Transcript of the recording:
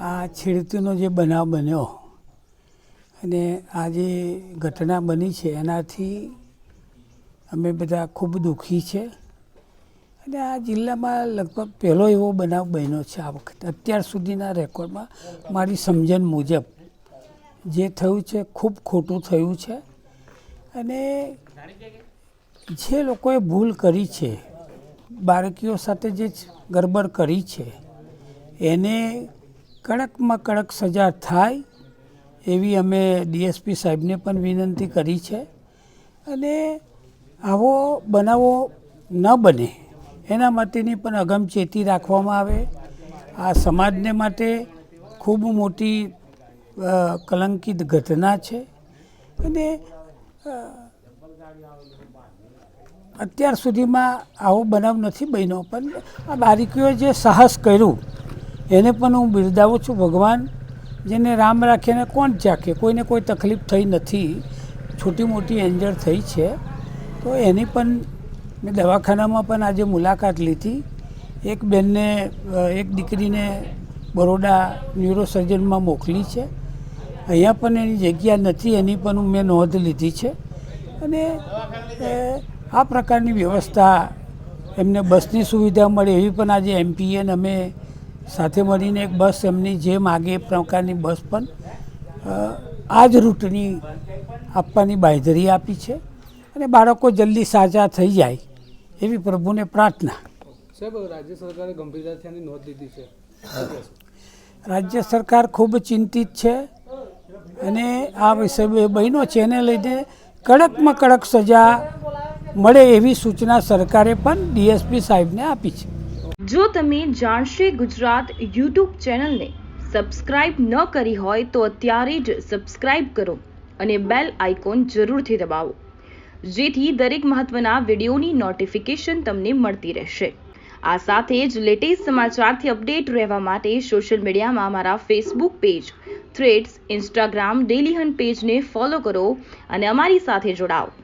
આ છેડતીનો જે બનાવ બન્યો અને આ જે ઘટના બની છે, એનાથી અમે બધા ખૂબ દુઃખી છે. અને આ જિલ્લામાં લગભગ પહેલો એવો બનાવ બન્યો છે આ વખતે. અત્યાર સુધીના રેકોર્ડમાં મારી સમજણ મુજબ જે થયું છે ખૂબ ખોટું થયું છે. અને જે લોકોએ ભૂલ કરી છે, બાળકીઓ સાથે જે ગરબડ કરી છે, એને કડકમાં કડક સજા થાય એવી અમે ડીએસપી સાહેબને પણ વિનંતી કરી છે. અને આવો બનાવો ન બને એના માટેની પણ અગમચેતી રાખવામાં આવે. આ સમાજને માટે ખૂબ મોટી કલંકિત ઘટના છે. અને અત્યાર સુધીમાં આવો બનાવ નથી બન્યો, પણ આ બારીકીઓએ જે સાહસ કર્યું એને પણ હું બિરદાવું છું ભગવાન, જેને રામ રાખીને કોણ ચાખે કોઈને કોઈ તકલીફ થઈ નથી. છોટી મોટી એન્જર થઈ છે. તો એની પણ મેં દવાખાનામાં પણ આજે મુલાકાત લીધી. એક બેનને એક દીકરીને બરોડા ન્યુરોસર્જનમાં મોકલી છે. અહીંયા પણ એની જગ્યા નથી, એની પણ મેં નોંધ લીધી છે. અને આ પ્રકારની વ્યવસ્થા એમને બસની સુવિધા મળે એવી પણ આજે એમપીએને અમે સાથે મળીને એક બસ એમની જે માગે એ પ્રકારની બસ પણ આ જ રૂટની આપવાની બાંયધરી આપી છે અને બાળકો જલ્દી સાજા થઈ જાય એવી પ્રભુને પ્રાર્થના. સાહેબ રાજ્ય સરકારે ગંભીરતાથી આની નોંધ લીધી છે. રાજ્ય સરકાર ખૂબ ચિંતિત છે અને આ વિષય બહેનો છે એને લઈને કડકમાં કડક સજા મળે એવી સૂચના સરકારે પણ ડીએસપી સાહેબને આપી છે. જો તમે જાણશે ગુજરાત યુટ્યુબ ચેનલને સબસ્ક્રાઇબ ન કરી હોય તો અત્યારે જ સબસ્ક્રાઇબ કરો અને બેલ આઇકોન જરૂરથી દબાવો. જેથી દરેક મહત્વના વિડીયોની નોટિફિકેશન તમને મળતી રહેશે. આ સાથે જ લેટેસ્ટ સમાચારથી અપડેટ રહેવા માટે સોશિયલ મીડિયામાં અમારા Facebook page, Threads, Instagram, Dailyhunt પેજને ફોલો કરો અને અમારી સાથે જોડાઓ.